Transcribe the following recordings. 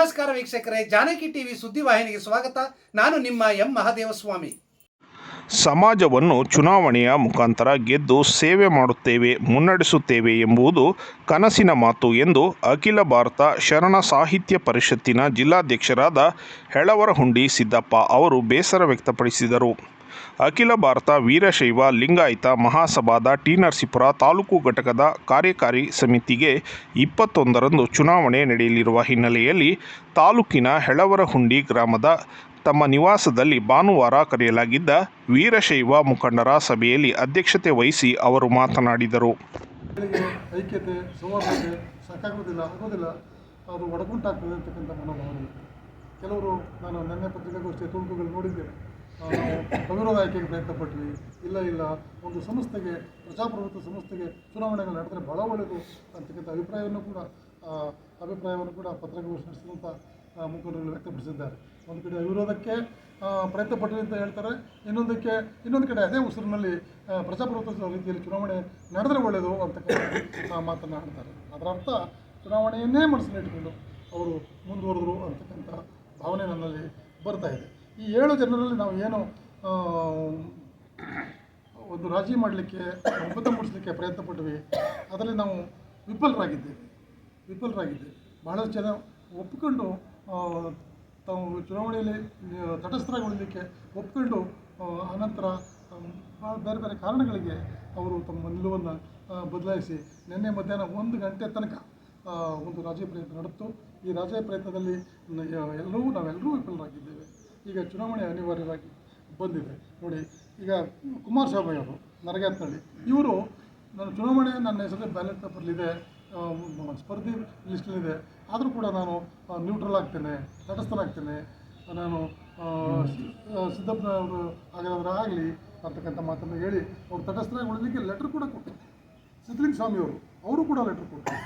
ನಮಸ್ಕಾರ ವೀಕ್ಷಕರೇ, ಜಾನಕಿ ಟಿವಿ ಸುದ್ದಿವಾಹಿನಿಗೆ ಸ್ವಾಗತ. ನಾನು ನಿಮ್ಮ ಎಂ. ಮಹಾದೇವಸ್ವಾಮಿ. ಸಮಾಜವನ್ನು ಚುನಾವಣೆಯ ಮುಖಾಂತರ ಗೆದ್ದು ಸೇವೆ ಮಾಡುತ್ತೇವೆ, ಮುನ್ನಡೆಸುತ್ತೇವೆ ಎಂಬುದು ಕನಸಿನ ಮಾತು ಎಂದು ಅಖಿಲ ಭಾರತ ಶರಣ ಸಾಹಿತ್ಯ ಪರಿಷತ್ತಿನ ಜಿಲ್ಲಾಧ್ಯಕ್ಷರಾದ ಹೆಳವರಹುಂಡಿ ಸಿದ್ದಪ್ಪ ಅವರು ಬೇಸರ ವ್ಯಕ್ತಪಡಿಸಿದರು. ಅಖಿಲ ಭಾರತ ವೀರಶೈವ ಲಿಂಗಾಯತ ಮಹಾಸಭಾದ ಟಿ ನರಸೀಪುರ ತಾಲೂಕು ಘಟಕದ ಕಾರ್ಯಕಾರಿ ಸಮಿತಿಗೆ ಇಪ್ಪತ್ತೊಂದರಂದು ಚುನಾವಣೆ ನಡೆಯಲಿರುವ ಹಿನ್ನೆಲೆಯಲ್ಲಿ ತಾಲೂಕಿನ ಹೆಳವರಹುಂಡಿ ಗ್ರಾಮದ ತಮ್ಮ ನಿವಾಸದಲ್ಲಿ ಭಾನುವಾರ ಕರೆಯಲಾಗಿದ್ದ ವೀರಶೈವ ಮುಖಂಡರ ಸಭೆಯಲ್ಲಿ ಅಧ್ಯಕ್ಷತೆ ವಹಿಸಿ ಅವರು ಮಾತನಾಡಿದರು. ಐಕ್ಯತೆ ಆಗೋದಿಲ್ಲ, ಅದು ಒಡಗುಂಟಾಗ್ತದೆ ಅಂತಕ್ಕಂಥ ಮನೋಭಾವನೆ. ಕೆಲವರು ನಾನು ನಿನ್ನೆ ಪತ್ರಿಕಾಗೋಷ್ಠಿಯ ತುಣುಕುಗಳು ನೋಡಿದ್ದೇನೆ. ಅವಿರೋಧ ಆಯ್ಕೆಗೆ ಪ್ರಯತ್ನ ಪಟ್ವಿ ಇಲ್ಲ ಇಲ್ಲ ಒಂದು ಸಂಸ್ಥೆಗೆ ಪ್ರಜಾಪ್ರಭುತ್ವ ಸಂಸ್ಥೆಗೆ ಚುನಾವಣೆಗಳು ನಡೆದರೆ ಭಾಳ ಒಳ್ಳೆಯದು ಅಂತಕ್ಕಂಥ ಅಭಿಪ್ರಾಯವನ್ನು ಕೂಡ ಅಭಿಪ್ರಾಯವನ್ನು ಕೂಡ ಪತ್ರಿಕಾಗೋಷ್ಠಿ ನಡೆಸಿದಂಥ ಮುಖಂಡರು ವ್ಯಕ್ತಪಡಿಸಿದ್ದಾರೆ. ಒಂದು ಕಡೆ ಅವಿರೋಧಕ್ಕೆ ಆ, ಪ್ರಯತ್ನ ಪಟ್ಟಿದೆ ಅಂತ ಹೇಳ್ತಾರೆ. ಇನ್ನೊಂದಕ್ಕೆ ಇನ್ನೊಂದು ಕಡೆ ಅದೇ ಉಸಿರಿನಲ್ಲಿ ಪ್ರಜಾಪ್ರಭುತ್ವ ರೀತಿಯಲ್ಲಿ ಚುನಾವಣೆ ನಡೆದರೆ ಒಳ್ಳೆಯದು ಅಂತಕ್ಕಂಥ ಮಾತನ್ನು ಆಡ್ತಾರೆ. ಅದರ ಅರ್ಥ ಚುನಾವಣೆಯನ್ನೇ ಮನಸ್ಸಿನಲ್ಲಿಟ್ಟುಕೊಂಡು ಅವರು ಮುಂದುವರೆದರು ಅಂತಕ್ಕಂಥ ಭಾವನೆ ನನ್ನಲ್ಲಿ ಬರ್ತಾ ಇದೆ. ಈ ಏಳು ಜನರಲ್ಲಿ ನಾವು ಏನು ಒಂದು ರಾಜಿ ಮಾಡಲಿಕ್ಕೆ, ಒಪ್ಪಂದ ಮೂಡಿಸಲಿಕ್ಕೆ ಪ್ರಯತ್ನ ಪಟ್ವಿ, ಅದರಲ್ಲಿ ನಾವು ವಿಫಲರಾಗಿದ್ದೇವೆ. ವಿಫಲರಾಗಿದ್ದೇವೆ. ಬಹಳಷ್ಟು ಜನ ಒಪ್ಪಿಕೊಂಡು ತಾವು ಚುನಾವಣೆಯಲ್ಲಿ ತಟಸ್ಥರಾಗೊಳ್ಳಲಿಕ್ಕೆ ಒಪ್ಪಿಕೊಂಡು ಅನಂತರ ಬೇರೆ ಬೇರೆ ಕಾರಣಗಳಿಗೆ ಅವರು ತಮ್ಮ ನಿಲುವನ್ನು ಬದಲಾಯಿಸಿ ನಿನ್ನೆ ಮಧ್ಯಾಹ್ನ ಒಂದು ಗಂಟೆ ತನಕ ಒಂದು ರಾಜಿ ಪ್ರಯತ್ನ ನಡೆಯಿತು ಈ ರಾಜೀ ಪ್ರಯತ್ನದಲ್ಲಿ ಎಲ್ಲರೂ, ನಾವೆಲ್ಲರೂ ವಿಫಲರಾಗಿದ್ದೇವೆ. ಈಗ ಚುನಾವಣೆ ಅನಿವಾರ್ಯವಾಗಿ ಬಂದಿದೆ. ನೋಡಿ, ಈಗ ಕುಮಾರಸ್ವಾಮಿ ಅವರು ನರಗೇತ್ನಳ್ಳಿ ಇವರು ನಾನು ಚುನಾವಣೆ ನನ್ನ ಹೆಸರು ಬ್ಯಾಲೆಟ್ ಪೇಪರ್ಲಿದೆ ಸ್ಪರ್ಧಿ ಲಿಸ್ಟಲ್ಲಿದೆ ಆದರೂ ಕೂಡ ನಾನು ನ್ಯೂಟ್ರಲ್ ಆಗ್ತೇನೆ ತಟಸ್ಥನಾಗ್ತೇನೆ ನಾನು ಆಗಿರೋದ್ರೆ ಸಿದ್ದಪ್ಪನವರು ಹಾಗಾದ್ರೆ ಆಗಲಿ ಅಂತಕ್ಕಂಥ ಮಾತನ್ನು ಹೇಳಿ, ಅವ್ರು ತಟಸ್ಥರಾಗಿ ಉಳಿದಕ್ಕೆ ಲೆಟ್ರ್ ಕೂಡ ಕೊಟ್ಟರು. ಸಿದ್ದಲಿಂಗ ಸ್ವಾಮಿಯವರು ಅವರು ಕೂಡ ಲೆಟ್ರ್ ಕೊಟ್ಟರು.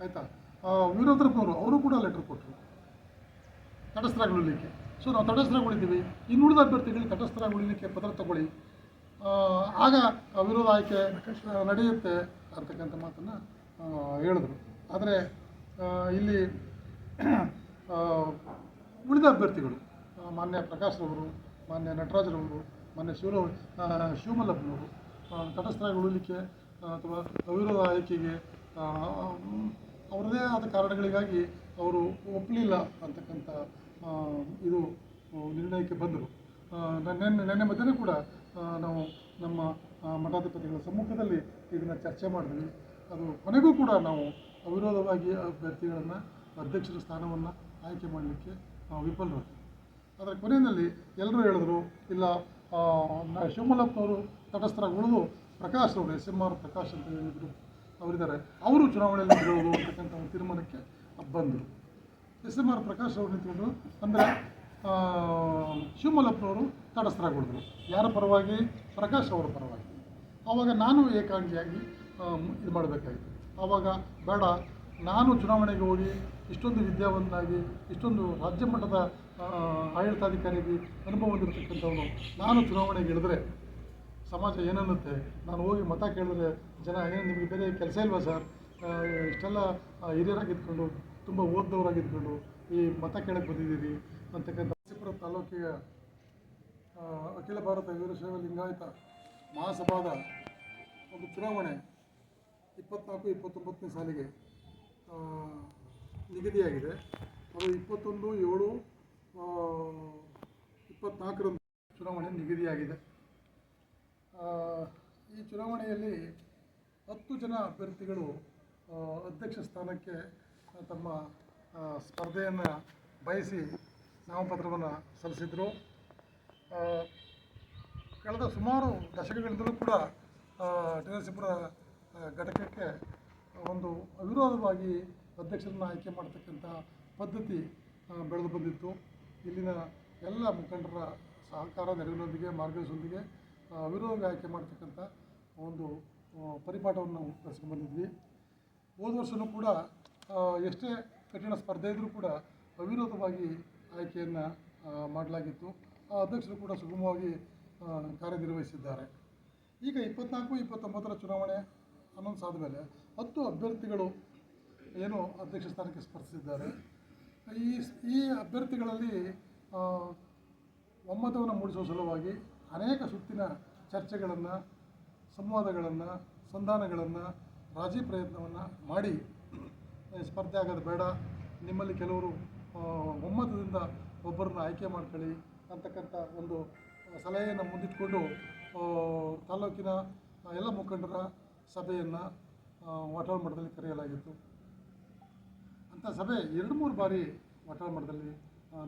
ಆಯಿತಾ? ವೀರೋದ್ರಪ್ಪನವರು ಅವರು ಕೂಡ ಲೆಟ್ರ್ ಕೊಟ್ಟರು. ತಟಸ್ಥರಾಗಿ ಉಳಿಲಿಕ್ಕೆ. ಸೊ ನಾವು ತಟಸ್ಥರಾಗಿದ್ದೀವಿ ಇನ್ನುಳಿದ ಅಭ್ಯರ್ಥಿಗಳಿಗೆ ತಟಸ್ಥರಾಗಿ ಉಳಿಲಿಕ್ಕೆ ಪತ್ರ ತಗೊಳ್ಳಿ. ಆಗ ವಿರೋಧ ಆಯ್ಕೆ ನಡೆಯುತ್ತೆ ಅಂತಕ್ಕಂಥ ಮಾತನ್ನು ಹೇಳಿದ್ರು. ಆದರೆ ಇಲ್ಲಿ ಉಳಿದ ಅಭ್ಯರ್ಥಿಗಳು ಮಾನ್ಯ ಮಾನ್ಯ ಪ್ರಕಾಶ್ರವರು ಮಾನ್ಯ ನಟರಾಜರವರು ಮಾನ್ಯ ಶಿವರ ಶಿವಮಲ್ಲಪ್ಪನವರು ತಟಸ್ಥರಾಗಿ ಉಳಿಲಿಕ್ಕೆ ಅಥವಾ ಅವಿರೋಧ ಆಯ್ಕೆಗೆ ಅವರದೇ ಆದ ಕಾರಣಗಳಿಗಾಗಿ ಅವರು ಒಪ್ಪಲಿಲ್ಲ ಅಂತಕ್ಕಂಥ ಇದು ನಿರ್ಣಯಕ್ಕೆ ಬಂದರು. ನಿನ್ನೆ ನಿನ್ನೆ ಮಧ್ಯಾಹ್ನ ಕೂಡ ನಾವು ನಮ್ಮ ಮಠಾಧಿಪತಿಗಳ ಸಮ್ಮುಖದಲ್ಲಿ ಇದನ್ನು ಚರ್ಚೆ ಮಾಡಿದ್ವಿ. ಅದು ಕೊನೆಗೂ ಕೂಡ ನಾವು ಅವಿರೋಧವಾಗಿ ಅಭ್ಯರ್ಥಿಗಳನ್ನು, ಅಧ್ಯಕ್ಷರ ಸ್ಥಾನವನ್ನು ಆಯ್ಕೆ ಮಾಡಲಿಕ್ಕೆ ನಾವು ವಿಫಲರಾದ್ವಿ. ಅದರ ಕೊನೆಯಲ್ಲಿ ಎಲ್ಲರೂ ಹೇಳಿದ್ರು, ಇಲ್ಲ ಶಿವಮಲ್ಲಪ್ಪನವರು ತಟಸ್ಥರಾಗಿ ಉಳಿದು ಪ್ರಕಾಶ್ ಅವರು ಎಸ್ ಎಂ ಆರ್ ಪ್ರಕಾಶ್ ಅಂತ ಹೇಳಿದರು. ಅವರಿದ್ದಾರೆ. ಅವರು ಚುನಾವಣೆಯಲ್ಲಿ ಗೆಲ್ಲೋದು ಅಂತಕ್ಕಂಥ ಒಂದು ತೀರ್ಮಾನಕ್ಕೆ ಬಂದರು. ಎಸ್ ಎಂ ಆರ್ ಪ್ರಕಾಶ್ ಅವರು ನಿಂತ್ಕೊಂಡು ಅಂದರೆ ಶಿವಮಲ್ಲಪ್ಪನವರು ತಟಸ್ಥರಾಗಿ ಉಳಿದ್ರು ಯಾರ ಪರವಾಗಿ? ಪ್ರಕಾಶ್ ಅವರ ಪರವಾಗಿ. ಆವಾಗ ನಾನು ಏಕಾಂಗಿಯಾಗಿ ಇದು ಮಾಡಬೇಕಾಗಿತ್ತು ಆವಾಗ, ಬೇಡ, ನಾನು ಚುನಾವಣೆಗೆ ಹೋಗಿ ಇಷ್ಟೊಂದು ವಿದ್ಯಾವಂತನಾಗಿ, ಇಷ್ಟೊಂದು ರಾಜ್ಯ ಮಟ್ಟದ ಆಡಳಿತಾಧಿಕಾರಿಯಾಗಿ ಅನುಭವ ಹೊಂದಿರತಕ್ಕಂಥವನು ನಾನು ಚುನಾವಣೆಗೆ ಇಳಿದ್ರೆ ಸಮಾಜ ಏನನ್ನುತ್ತೆ? ನಾನು ಹೋಗಿ ಮತ ಕೇಳಿದ್ರೆ ಜನ ಏನು ನಿಮಗೆ ಬೇರೆ ಕೆಲಸ ಇಲ್ವಾ ಸರ್? ಇಷ್ಟೆಲ್ಲ ಹಿರಿಯರಾಗಿ ಹಿರಿಯರಾಗಿದ್ಕೊಂಡು ತುಂಬ ಓದ್ದವರಾಗಿದ್ಕೊಂಡು ಈ ಮತ ಕೇಳಕ್ಕೆ ಬಂದಿದ್ದೀರಿ ಅಂತಕ್ಕಂಥ ನರಸೀಪುರ ತಾಲೂಕಿನ ಅಖಿಲ ಭಾರತ ವೀರಶೈವ ಲಿಂಗಾಯತ ಮಹಾಸಭಾದ ಒಂದು ಚುನಾವಣೆ ಇಪ್ಪತ್ನಾಲ್ಕು, ಇಪ್ಪತ್ತೊಂಬತ್ತನೇ ಸಾಲಿಗೆ ನಿಗದಿಯಾಗಿದೆ. ಅದು ಇಪ್ಪತ್ತೊಂದು, ಏಳು ಇಪ್ಪತ್ನಾಲ್ಕರಂದು ಚುನಾವಣೆ ನಿಗದಿಯಾಗಿದೆ. ಈ ಚುನಾವಣೆಯಲ್ಲಿ ಹತ್ತು ಜನ ಅಭ್ಯರ್ಥಿಗಳು ಅಧ್ಯಕ್ಷ ಸ್ಥಾನಕ್ಕೆ ತಮ್ಮ ಸ್ಪರ್ಧೆಯನ್ನು ಬಯಸಿ ನಾಮಪತ್ರವನ್ನು ಸಲ್ಲಿಸಿದರು. ಕಳೆದ ಸುಮಾರು ದಶಕಗಳಿಂದಲೂ ಕೂಡ ನರಸೀಪುರ ಘಟಕಕ್ಕೆ ಒಂದು ಅವಿರೋಧವಾಗಿ ಅಧ್ಯಕ್ಷರನ್ನು ಆಯ್ಕೆ ಮಾಡತಕ್ಕಂಥ ಪದ್ಧತಿ ಬೆಳೆದು ಬಂದಿತ್ತು. ಇಲ್ಲಿನ ಎಲ್ಲ ಮುಖಂಡರ ಸಹಕಾರ, ನೆರವಿನೊಂದಿಗೆ, ಮಾರ್ಗದರ್ಶನದೊಂದಿಗೆ ಅವಿರೋಧವಾಗಿ ಆಯ್ಕೆ ಮಾಡ್ತಕ್ಕಂಥ ಒಂದು ಪರಿಪಾಠವನ್ನು ನಾವು ಬಂದಿದ್ವಿ. ಹೋದ ವರ್ಷವೂ ಕೂಡ ಎಷ್ಟೇ ಕಠಿಣ ಸ್ಪರ್ಧೆ ಇದ್ದರೂ ಕೂಡ ಅವಿರೋಧವಾಗಿ ಆಯ್ಕೆಯನ್ನು ಮಾಡಲಾಗಿತ್ತು. ಆ ಅಧ್ಯಕ್ಷರು ಕೂಡ ಸುಗಮವಾಗಿ ಕಾರ್ಯನಿರ್ವಹಿಸಿದ್ದಾರೆ. ಈಗ ಇಪ್ಪತ್ನಾಲ್ಕು, ಇಪ್ಪತ್ತೊಂಬತ್ತರ ಚುನಾವಣೆ ಅನೌನ್ಸ್ ಆದಮೇಲೆ ಹತ್ತು ಅಭ್ಯರ್ಥಿಗಳು ಏನು ಅಧ್ಯಕ್ಷ ಸ್ಥಾನಕ್ಕೆ ಸ್ಪರ್ಧಿಸಿದ್ದಾರೆ. ಈ ಈ ಅಭ್ಯರ್ಥಿಗಳಲ್ಲಿ ಒಮ್ಮತವನ್ನು ಮೂಡಿಸುವ ಸಲುವಾಗಿ ಅನೇಕ ಸುತ್ತಿನ ಚರ್ಚೆಗಳನ್ನು, ಸಂವಾದಗಳನ್ನು, ಸಂಧಾನಗಳನ್ನು, ರಾಜಿ ಪ್ರಯತ್ನವನ್ನು ಮಾಡಿ ಸ್ಪರ್ಧೆ ಆಗೋದು ಬೇಡ. ನಿಮ್ಮಲ್ಲಿ ಕೆಲವರು ಒಮ್ಮತದಿಂದ ಒಬ್ಬರನ್ನ ಆಯ್ಕೆ ಮಾಡ್ಕೊಳ್ಳಿ ಅಂತಕ್ಕಂಥ ಒಂದು ಸಲಹೆಯನ್ನು ಮುಂದಿಟ್ಕೊಂಡು ಆ, ತಾಲೂಕಿನ ಎಲ್ಲ ಮುಖಂಡರ ಸಭೆಯನ್ನು ವಾಟಾಳ ಮಠದಲ್ಲಿ ಕರೆಯಲಾಗಿತ್ತು. ಅಂಥ ಸಭೆ ಎರಡು ಮೂರು ಬಾರಿ ವಾಟಾಳ ಮಠದಲ್ಲಿ ಆ,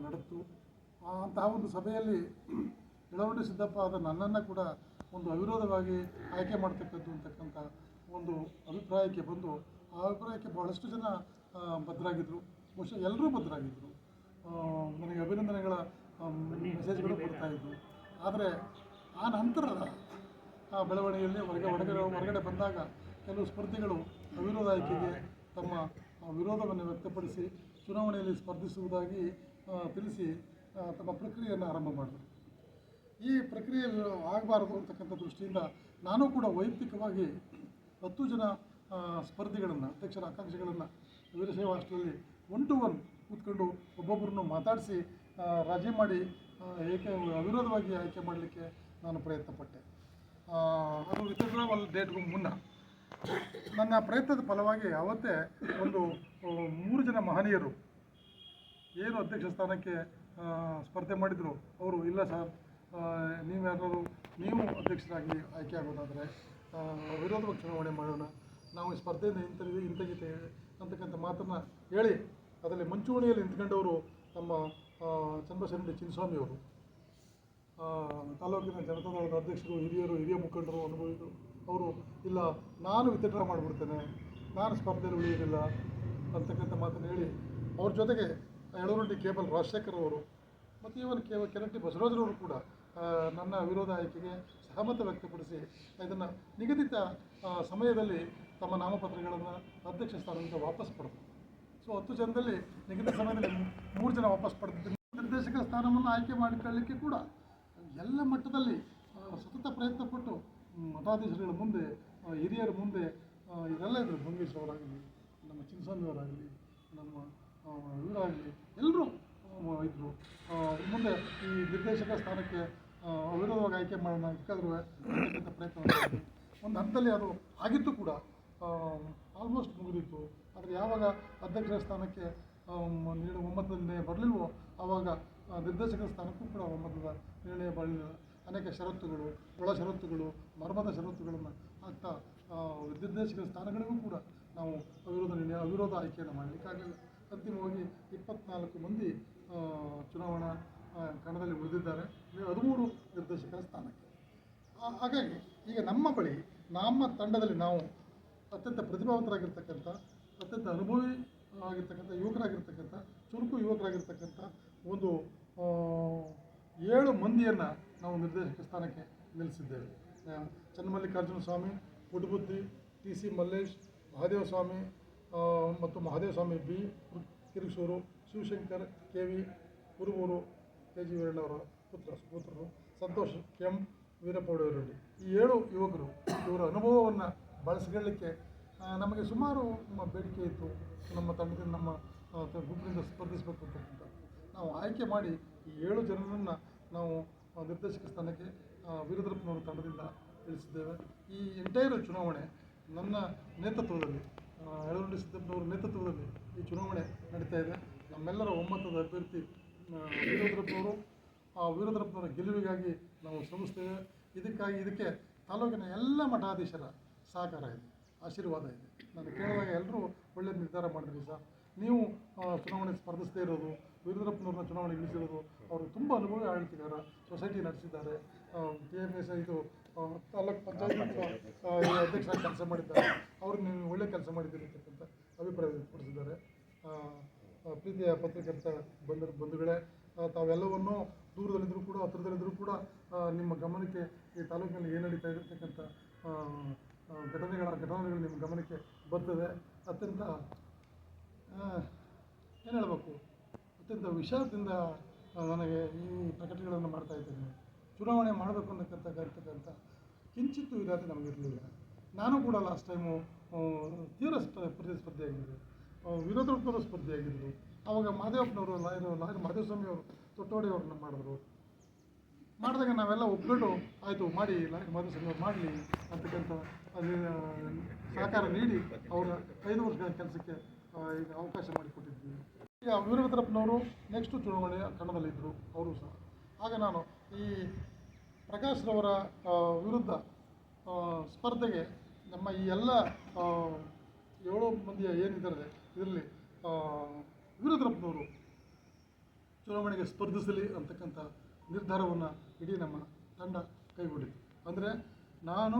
ಅಂತಹ ಒಂದು ಸಭೆಯಲ್ಲಿ ಇಳವಂಡಿ ಸಿದ್ದಪ್ಪ ಆದ ನನ್ನನ್ನು ಕೂಡ ಒಂದು ಅವಿರೋಧವಾಗಿ ಆಯ್ಕೆ ಮಾಡ್ತಕ್ಕದ್ದು ಅಂತಕ್ಕಂಥ ಒಂದು ಅಭಿಪ್ರಾಯಕ್ಕೆ ಬಂದು ಆ ಅಭಿಪ್ರಾಯಕ್ಕೆ ಬಹಳಷ್ಟು ಜನ ಭದ್ರಾಗಿದ್ದರು ಬಹುಶಃ ಎಲ್ಲರೂ ಬದ್ಧರಾಗಿದ್ದರು ಆ, ನನಗೆ ಅಭಿನಂದನೆಗಳ ಮೆಸೇಜ್ಗಳು ಬರ್ತಾ ಇದ್ವು ಆದರೆ ಆ ನಂತರದ ಆ ಬೆಳವಣಿಗೆಯಲ್ಲಿ ಹೊರಗೆ ಹೊರಗಡೆ ಹೊರಗಡೆ ಬಂದಾಗ ಕೆಲವು ಸ್ಪರ್ಧಿಗಳು ಅವಿರೋಧ ಆಯ್ಕೆಗೆ ತಮ್ಮ ವಿರೋಧವನ್ನು ವ್ಯಕ್ತಪಡಿಸಿ ಚುನಾವಣೆಯಲ್ಲಿ ಸ್ಪರ್ಧಿಸುವುದಾಗಿ ತಿಳಿಸಿ ತಮ್ಮ ಪ್ರಕ್ರಿಯೆಯನ್ನು ಆರಂಭ ಮಾಡಿದರು. ಈ ಪ್ರಕ್ರಿಯೆ ಆಗಬಾರದು ಅಂತಕ್ಕಂಥ ದೃಷ್ಟಿಯಿಂದ ನಾನು ಕೂಡ ವೈಯಕ್ತಿಕವಾಗಿ ಹತ್ತು ಜನ ಸ್ಪರ್ಧಿಗಳನ್ನು, ಅಧ್ಯಕ್ಷರ ಆಕಾಂಕ್ಷಿಗಳನ್ನು ವೀರಶೈವ ಹಾಸ್ಟೆಲಲ್ಲಿ ಒನ್ ಟು ಒನ್ ಕೂತ್ಕೊಂಡು ಒಬ್ಬೊಬ್ಬರನ್ನು ಮಾತಾಡಿಸಿ ರಾಜಿ ಮಾಡಿ ಏಕೆ ಅವಿರೋಧವಾಗಿ ಆಯ್ಕೆ ಮಾಡಲಿಕ್ಕೆ ನಾನು ಪ್ರಯತ್ನಪಟ್ಟೆ. ಅದು ವಿತ್ಡ್ರಾವಲ್ ಡೇಟ್ಗೂ ಮುನ್ನ ನನ್ನ ಪ್ರಯತ್ನದ ಫಲವಾಗಿ ಅವತ್ತೇ ಒಂದು ಮೂರು ಜನ ಮಹನೀಯರು ಏನು ಅಧ್ಯಕ್ಷ ಸ್ಥಾನಕ್ಕೆ ಸ್ಪರ್ಧೆ ಮಾಡಿದರು? ಅವರು, ಇಲ್ಲ ಸರ್ ನೀವು ಯಾರಾದರೂ ನೀವು ಅಧ್ಯಕ್ಷರಾಗಿ ಆಯ್ಕೆ ಆಗೋದಾದರೆ ವಿರೋಧ ಚುನಾವಣೆ ಮಾಡೋಣ. ನಾವು ಈ ಸ್ಪರ್ಧೆಯಿಂದ ಹಿಂತೆಗೆದು ಹಿಂತೆಗಿತೇವೆ ಅಂತಕ್ಕಂಥ ಮಾತನ್ನು ಹೇಳಿ ಅದರಲ್ಲಿ ಮುಂಚೂಣಿಯಲ್ಲಿ ನಿಂತ್ಕೊಂಡವರು ನಮ್ಮ ಚನ್ನಬಸವನಹಳ್ಳಿ ಚಿನ್ನಸ್ವಾಮಿಯವರು ತಾಲೂಕಿನ ಜನತಾದಳದ ಅಧ್ಯಕ್ಷರು, ಹಿರಿಯರು, ಹಿರಿಯ ಮುಖಂಡರು, ಅನುಭವಿಗಳು, ಅವರು, ಇಲ್ಲ, ನಾನು ವಿತ್ಡ್ರಾ ಮಾಡಿಬಿಡ್ತೇನೆ, ನಾನು ಸ್ಪರ್ಧೆಯಲ್ಲಿ ಉಳಿಯೋದಿಲ್ಲ ಅಂತಕ್ಕಂಥ ಮಾತನ್ನು ಹೇಳಿ ಅವ್ರ ಜೊತೆಗೆ ಯಳವರಡ್ಡಿ ಕೇಬಲ್ ರಾಜಶೇಖರ್ ಅವರು, ಮತ್ತು ಇವನ್ ಕೆ ಕೆರಟ್ಟಿ ಬಸವರಾಜರವರು ಕೂಡ ನನ್ನ ವಿರೋಧ ಆಯ್ಕೆಗೆ ಸಹಮತ ವ್ಯಕ್ತಪಡಿಸಿ ಇದನ್ನು ನಿಗದಿತ ಸಮಯದಲ್ಲಿ ತಮ್ಮ ನಾಮಪತ್ರಗಳನ್ನು ಅಧ್ಯಕ್ಷ ಸ್ಥಾನದಿಂದ ವಾಪಸ್ ಪಡೆದರು ಸೊ ಹತ್ತು ಜನದಲ್ಲಿ ನಿಗದಿತ ಸಮಯದಲ್ಲಿ ಮೂರು ಜನ ವಾಪಸ್ ಪಡೆದಿದ್ದು ನಿರ್ದೇಶಕ ಸ್ಥಾನವನ್ನು ಆಯ್ಕೆ ಮಾಡಿಕೊಳ್ಳಲಿಕ್ಕೆ ಕೂಡ ಎಲ್ಲ ಮಟ್ಟದಲ್ಲಿ ಸತತ ಪ್ರಯತ್ನ ಪಟ್ಟು ಮ್, ಮಠಾಧೀಶರುಗಳ ಮುಂದೆ ಹಿರಿಯರ ಮುಂದೆ ಇದೆಲ್ಲ ಇದ್ದರು ಭಂಗೇಶ್ ಅವರಾಗಲಿ ನಮ್ಮ ಚಿನ್ನಸ್ವಾಮಿ ಅವರಾಗಲಿ ನಮ್ಮ ಇವರಾಗಲಿ ಎಲ್ಲರೂ ಇದ್ದರು ಮುಂದೆ ಈ ನಿರ್ದೇಶಕ ಸ್ಥಾನಕ್ಕೆ ಅವಿರೋಧವಾಗಿ ಆಯ್ಕೆ ಮಾಡೋಣ ಅಂತಕ್ಕಂಥ ಪ್ರಯತ್ನ. ಒಂದು ಹಂತದಲ್ಲಿ ಅದು ಆಗಿತ್ತು ಕೂಡ ಆಲ್ಮೋಸ್ಟ್ ಮುಗಿದಿತ್ತು ಆದರೆ ಯಾವಾಗ ಅಧ್ಯಕ್ಷರ ಸ್ಥಾನಕ್ಕೆ ನೀಡುವ ಒಮ್ಮತದಲ್ಲಿ ಬರಲಿಲ್ವೋ ಆವಾಗ ನಿರ್ದೇಶಕರ ಸ್ಥಾನಕ್ಕೂ ಕೂಡ ಒಮ್ಮತದ ನಿರ್ಣಯ ಬರಲಿಲ್ಲ ಅನೇಕ ಷರತ್ತುಗಳು, ಒಳ ಷರತ್ತುಗಳು, ಮರ್ಮದ ಷರತ್ತುಗಳನ್ನು ಆಗ್ತಾ ನಿರ್ದೇಶಕರ ಸ್ಥಾನಗಳಿಗೂ ಕೂಡ ನಾವು ಅವಿರೋಧ ನಿರ್ಣಯ, ಅವಿರೋಧ ಆಯ್ಕೆಯನ್ನು ಮಾಡಲಿಕ್ಕಾಗಲಿಲ್ಲ ಅಂತಿಮವಾಗಿ ಇಪ್ಪತ್ನಾಲ್ಕು ಮಂದಿ ಚುನಾವಣಾ ಕಣದಲ್ಲಿ ಉಳಿದಿದ್ದಾರೆ. ಹದಿಮೂರು ನಿರ್ದೇಶಕರ ಸ್ಥಾನಕ್ಕೆ. ಹಾಗಾಗಿ ಈಗ ನಮ್ಮ ಬಳಿ ನಮ್ಮ ತಂಡದಲ್ಲಿ ನಾವು ಅತ್ಯಂತ ಪ್ರತಿಭಾವಂತರಾಗಿರ್ತಕ್ಕಂಥ, ಅತ್ಯಂತ ಅನುಭವಿ ಆಗಿರ್ತಕ್ಕಂಥ, ಯುವಕರಾಗಿರ್ತಕ್ಕಂಥ, ಚುರುಕು ಯುವಕರಾಗಿರ್ತಕ್ಕಂಥ ಒಂದು ಏಳು ಮಂದಿಯನ್ನು ನಾವು ನಿರ್ದೇಶಕ ಸ್ಥಾನಕ್ಕೆ ನಿಲ್ಲಿಸಿದ್ದೇವೆ. ಚನ್ನಮಲ್ಲಿಕಾರ್ಜುನ ಸ್ವಾಮಿ ಪುಟಬುದ್ಧಿ ಟಿ ಸಿ ಮಲ್ಲೇಶ್, ಮಹಾದೇವ ಸ್ವಾಮಿ ಮತ್ತು Mahadeva Swami B Kirisuru Shivashankar, K V, Kuruburu K G ವೀರಣ್ಣವರ ಪುತ್ರ, ಪುತ್ರರು ಸಂತೋಷ್ ಎಂ. ವೀರಪ್ಪಗೌಡರಳ್ಳಿ ಈ ಏಳು ಯುವಕರು ಇವರ ಅನುಭವವನ್ನು ಬಳಸ್ಕೊಳ್ಳಿಕ್ಕೆ ನಮಗೆ ಸುಮಾರು ಬೇಡಿಕೆ ಇತ್ತು. ನಮ್ಮ ತಂಡದಿಂದ ನಮ್ಮ ಗುಂಪಿನಿಂದ ಸ್ಪರ್ಧಿಸಬೇಕು ಅಂತ ನಾವು ಆಯ್ಕೆ ಮಾಡಿ ಈ ಏಳು ಜನರನ್ನು ನಾವು ನಿರ್ದೇಶಕ ಸ್ಥಾನಕ್ಕೆ ವೀರದ್ರಪ್ಪನವರ ತಂಡದಿಂದ ಇಳಿಸಿದ್ದೇವೆ. ಈ ಎಂಟೈರ್ ಚುನಾವಣೆ ನನ್ನ ನೇತೃತ್ವದಲ್ಲಿ ಎಳವಂಡಿ ಸಿದ್ದಪ್ಪನವರ ನೇತೃತ್ವದಲ್ಲಿ ಈ ಚುನಾವಣೆ ನಡೀತಾ ಇದೆ. ನಮ್ಮೆಲ್ಲರ ಒಮ್ಮತದ ಅಭ್ಯರ್ಥಿ ವೀರಭದ್ರಪ್ಪನವರು ಆ ವೀರಭದ್ರಪ್ಪನವರ ಗೆಲುವಿಗಾಗಿ ನಾವು ಶ್ರಮಿಸ್ತೇವೆ. ಇದಕ್ಕಾಗಿ ಇದಕ್ಕೆ ತಾಲೂಕಿನ ಎಲ್ಲ ಮಠಾಧೀಶರ ಸಹಕಾರ ಇದೆ ಆಶೀರ್ವಾದ ಇದೆ. ನಾನು ಕೇಳಿದಾಗ ಎಲ್ಲರೂ ಒಳ್ಳೆಯ ನಿರ್ಧಾರ ಮಾಡಿದ್ರಿ ಸರ್. ನೀವು ಚುನಾವಣೆ ಸ್ಪರ್ಧಿಸದೇ ಇರೋದು ವೀರಭದ್ರಪ್ಪನವ್ರನ್ನ ಚುನಾವಣೆ ಇಳಿಸಿರೋದು ಅವರು ತುಂಬ ಅನುಭವಿ ಆಳ್ತಿದ್ದಾರೆ ಸೊಸೈಟಿ ನಡೆಸಿದ್ದಾರೆ. ಟಿ ಎಂ ಎಸ್ ಇದು ತಾಲೂಕು ಪಂಚಾಯತ್ ಅಧ್ಯಕ್ಷರಾಗಿ ಕೆಲಸ ಮಾಡಿದ್ದಾರೆ. ಅವರು ನೀವು ಒಳ್ಳೆ ಕೆಲಸ ಮಾಡಿದ್ದೀರಿ ಅಂತಕ್ಕಂಥ ಅಭಿಪ್ರಾಯ ವ್ಯಕ್ತಪಡಿಸಿದ್ದಾರೆ. ಪ್ರೀತಿಯ ಪತ್ರಕರ್ತ ಬಂಧು ಬಂಧುಗಳೇ ತಾವೆಲ್ಲವನ್ನೂ ದೂರದಲ್ಲಿದ್ದರೂ ಕೂಡ ಹತ್ತಿರದಲ್ಲಿದ್ದರೂ ಕೂಡ ನಿಮ್ಮ ಗಮನಕ್ಕೆ ಈ ತಾಲೂಕಿನಲ್ಲಿ ಏನು ನಡೀತಾ ಇರತಕ್ಕಂಥ ಘಟನೆಗಳ ಘಟನೆಗಳು ನಿಮ್ಮ ಗಮನಕ್ಕೆ ಬರ್ತದೆ. ಅತ್ಯಂತ ಏನು ಹೇಳಬೇಕು? ಅತ್ಯಂತ ವಿಷಾದದಿಂದ ನನಗೆ ಈ ಪ್ರಕಟಣೆಗಳನ್ನು ಮಾಡ್ತಾ ಇದ್ದೇನೆ. ಚುನಾವಣೆ ಮಾಡಬೇಕು ಅನ್ನತಕ್ಕಂಥ ಇರ್ತಕ್ಕಂಥ ಕಿಂಚಿತ್ತು ಇರಾದೆ ನಮಗಿರಲಿಲ್ಲ ನಾನು ಕೂಡ ಲಾಸ್ಟ್ ಟೈಮು ತೀವ್ರ ಸ್ಪ- ವಿರೋಧಪರ ಸ್ಪರ್ಧೆಯಾಗಿದ್ದರು. ಆವಾಗ ಮಾದೇವಪ್ಪನವರು, ಲಾಯರ್ ಲಾಯರ್ ಮಾದೇವಸ್ವಾಮಿ ಅವರು ತೊಟ್ಟೋಡಿ ಮಾಡಿದ್ರು? ಮಾಡಿದಾಗ ನಾವೆಲ್ಲ ಒಪ್ಕೊಂಡು, ಆಯಿತು, ಮಾಡಿ, ಲಾಯರ್ ಮಾದೇವಸ್ವಾಮಿ ಅವ್ರು ಮಾಡಲಿ ಅಂತಕ್ಕಂಥ ಅಲ್ಲಿ ಸಹಕಾರ ನೀಡಿ ಅವರ ಐದು ವರ್ಷಗಳ ಕೆಲಸಕ್ಕೆ ಈಗ ಅವಕಾಶ ಮಾಡಿಕೊಟ್ಟಿದ್ವಿ. ಈಗ ವೀರಭದ್ರಪ್ಪನವರು ನೆಕ್ಸ್ಟು ಚುನಾವಣೆ ಕಣದಲ್ಲಿದ್ದರು, ಅವರು ಸಹ. ಆಗ ನಾನು ಈ ಪ್ರಕಾಶ್ರವರ ವಿರುದ್ಧ ಸ್ಪರ್ಧೆಗೆ ನಮ್ಮ ಈ ಎಲ್ಲ ಏಳು ಮಂದಿಯ ಏನಿದ್ದಾರೆ ಇದರಲ್ಲಿ ವೀರದ್ರಪ್ಪನವರು ಚುನಾವಣೆಗೆ ಸ್ಪರ್ಧಿಸಲಿ ಅಂತಕ್ಕಂಥ ನಿರ್ಧಾರವನ್ನು ಇಡೀ ನಮ್ಮ ತಂಡ ಕೈಗೊಂಡಿತು ಅಂದರೆ ನಾನು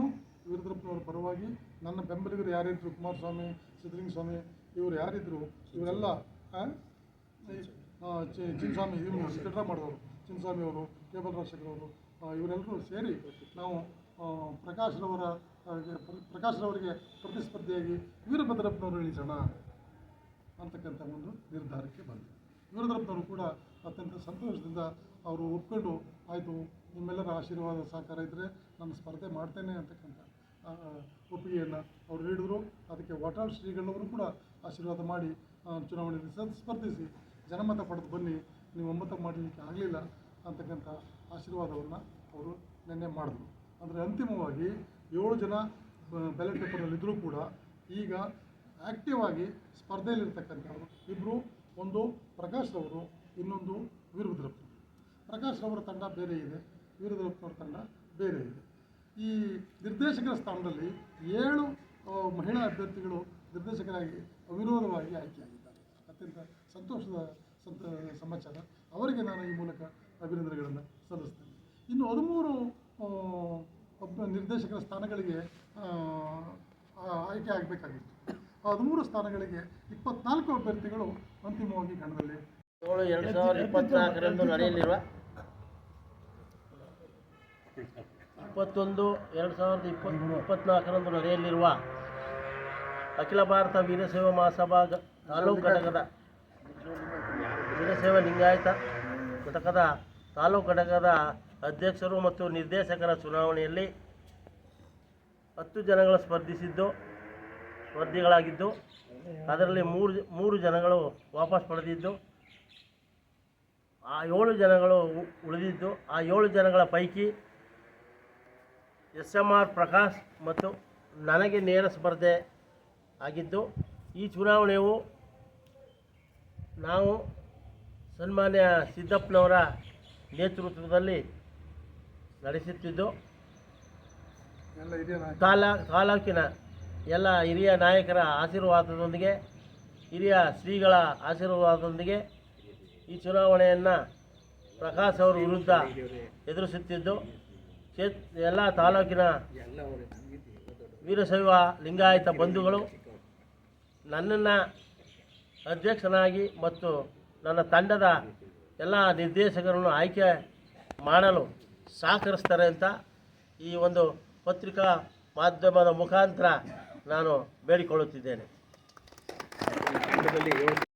ವೀರದ್ರಪ್ಪನವರ ಪರವಾಗಿ, ನನ್ನ ಬೆಂಬಲಿಗರು ಯಾರಿದ್ರು ಕುಮಾರಸ್ವಾಮಿ, ಸಿದ್ದಲಿಂಗಸ್ವಾಮಿ, ಇವರು ಯಾರಿದ್ದರು ಇವರೆಲ್ಲ ಚಿನ್ನಸ್ವಾಮಿ, ಇವರು ಸಿದ್ದರಾಮ ಮಾಡಿದವರು, ಚಿನ್ನಸ್ವಾಮಿ ಅವರು, ಕೇಬಲ್ ರಾಜಶೇಖರ್ ಅವರು ಇವರೆಲ್ಲರೂ ಸೇರಿ ನಾವು ಪ್ರಕಾಶ್ರವರ ಪ್ರಕಾಶ್ರವರಿಗೆ ರವರ ಪ್ರಕಾಶ್ ರವರಿಗೆ ಪ್ರತಿಸ್ಪರ್ಧಿಯಾಗಿ ವೀರಭದ್ರಪ್ಪನವರು ಇಳಿಸೋಣ. ಅಂತಕ್ಕಂಥ ಒಂದು ನಿರ್ಧಾರಕ್ಕೆ ಬಂದರು ವೀರಭದ್ರಪ್ಪನವರು ಕೂಡ ಅತ್ಯಂತ ಸಂತೋಷದಿಂದ ಅವರು ಒಪ್ಕೊಂಡು, ಆಯಿತು, ನಿಮ್ಮೆಲ್ಲರ ಆಶೀರ್ವಾದ ಸಹಕಾರ ಇದ್ದರೆ ನಾನು ಸ್ಪರ್ಧೆ ಮಾಡ್ತೇನೆ ಅಂತಕ್ಕಂಥ ಒಪ್ಪಿಗೆಯನ್ನು ಅವರು ನೀಡಿದರು. ಅದಕ್ಕೆ ವಾಟಾಳ್ ಶ್ರೀಗಳವರು ಕೂಡ ಆಶೀರ್ವಾದ ಮಾಡಿ ಚುನಾವಣೆಯಲ್ಲಿ ಸ್ಪರ್ಧಿಸಿ, ಜನಮತ ಪಡೆದು ಬನ್ನಿ, ನೀವು ಒಮ್ಮತ ಮಾಡಲಿಕ್ಕೆ ಆಗಲಿಲ್ಲ ಅಂತಕ್ಕಂಥ ಆಶೀರ್ವಾದವನ್ನು ಅವರು ನಿನ್ನೆ ಮಾಡಿದ್ರು. ಅಂದರೆ ಅಂತಿಮವಾಗಿ ಏಳು ಜನ ಬ್ಯಾಲೆಟ್ ಪೇಪರಲ್ಲಿದ್ದರೂ ಕೂಡ ಈಗ ಆ್ಯಕ್ಟಿವ್ ಆಗಿ ಸ್ಪರ್ಧೆಯಲ್ಲಿರ್ತಕ್ಕಂಥವ್ರು. ಇಬ್ಬರು ಒಂದು ಪ್ರಕಾಶ್ ರವರು, ಇನ್ನೊಂದು ವೀರಭದ್ರಪ್ಪ. ಪ್ರಕಾಶ್ ರವರ ತಂಡ ಬೇರೆ ಇದೆ, ವೀರಭದ್ರಪ್ಪನವ್ರ ತಂಡ ಬೇರೆ ಇದೆ. ಈ ನಿರ್ದೇಶಕರ ಸ್ಥಾನದಲ್ಲಿ ಏಳು ಮಹಿಳಾ ಅಭ್ಯರ್ಥಿಗಳು ನಿರ್ದೇಶಕರಾಗಿ ಅವಿರೋಧವಾಗಿ ಆಯ್ಕೆಯಾಗಿದ್ದಾರೆ. ಅತ್ಯಂತ ಸಂತೋಷದ ಸಂತ, ಸಮಾಚಾರ. ಅವರಿಗೆ ನಾನು ಈ ಮೂಲಕ ಅಭಿನಂದನೆಗಳನ್ನು ಸಲ್ಲಿಸ್ತೇನೆ. ಇನ್ನು ಹದಿಮೂರು ನಿರ್ದೇಶಕರ ಸ್ಥಾನಗಳಿಗೆ ಆಯ್ಕೆ ಆಗಬೇಕಾಗಿತ್ತು. ಹದಿಮೂರು ಸ್ಥಾನಗಳಿಗೆ ಇಪ್ಪತ್ನಾಲ್ಕು ಅಭ್ಯರ್ಥಿಗಳು ಅಂತಿಮವಾಗಿ ಕಣದಲ್ಲಿ ಏಳು ಎರಡು ಸಾವಿರದ ಇಪ್ಪತ್ನಾಲ್ಕರಂದು ನಡೆಯಲಿರುವ ಇಪ್ಪತ್ತೊಂದು ಎರಡು ಸಾವಿರದ ಇಪ್ಪತ್ತ್ಮೂರು ಇಪ್ಪತ್ನಾಲ್ಕರಂದು ನಡೆಯಲಿರುವ ಅಖಿಲ ಭಾರತ ವೀರಶೈವ ಮಹಾಸಭಾ ತಾಲೂಕು ಘಟಕದ ವೀರಶೈವ ಲಿಂಗಾಯತ ಘಟಕದ ತಾಲೂಕು ಘಟಕದ ಅಧ್ಯಕ್ಷರು ಮತ್ತು ನಿರ್ದೇಶಕರ ಚುನಾವಣೆಯಲ್ಲಿ ಹತ್ತು ಜನಗಳು ಸ್ಪರ್ಧಿಸಿದ್ದು ಸ್ಪರ್ಧಿಗಳಾಗಿದ್ದು ಅದರಲ್ಲಿ ಮೂರು ಮೂರು ಜನಗಳು ವಾಪಸ್ ಪಡೆದಿದ್ದು ಆ ಏಳು ಜನಗಳು ಉ- ಉಳಿದಿದ್ದು ಆ ಏಳು ಜನಗಳ ಪೈಕಿ ಎಸ್ ಎಂ ಆರ್ ಪ್ರಕಾಶ್ ಮತ್ತು ನನಗೆ ನೇರ ಸ್ಪರ್ಧೆ ಆಗಿದ್ದು ಈ ಚುನಾವಣೆಯು ನಾವು ಸನ್ಮಾನ್ಯ ಸಿದ್ದಪ್ಪನವರ ನೇತೃತ್ವದಲ್ಲಿ ನಡೆಸುತ್ತಿದ್ದು ತಾಲ ತಾಲೂಕಿನ ಎಲ್ಲ ಹಿರಿಯ ನಾಯಕರ ಆಶೀರ್ವಾದದೊಂದಿಗೆ, ಹಿರಿಯ ಶ್ರೀಗಳ ಆಶೀರ್ವಾದದೊಂದಿಗೆ ಈ ಚುನಾವಣೆಯನ್ನು ಪ್ರಕಾಶ್ ಅವರ ವಿರುದ್ಧ ಎದುರಿಸುತ್ತಿದ್ದು, ಕ್ಷೇತ್, ಎಲ್ಲ ತಾಲೂಕಿನ ವೀರಶೈವ ಲಿಂಗಾಯತ ಬಂಧುಗಳು ನನ್ನನ್ನು ಅಧ್ಯಕ್ಷನಾಗಿ ಮತ್ತು ನನ್ನ ತಂಡದ ಎಲ್ಲ ನಿರ್ದೇಶಕರನ್ನು ಆಯ್ಕೆ ಮಾಡಲು ಸಹಕರಿಸ್ತಾರೆ ಅಂತ ಈ ಒಂದು ಪತ್ರಿಕಾ ಮಾಧ್ಯಮದ ಮುಖಾಂತರ ನಾನು ಬೇಡಿಕೊಳ್ಳುತ್ತಿದ್ದೇನೆ.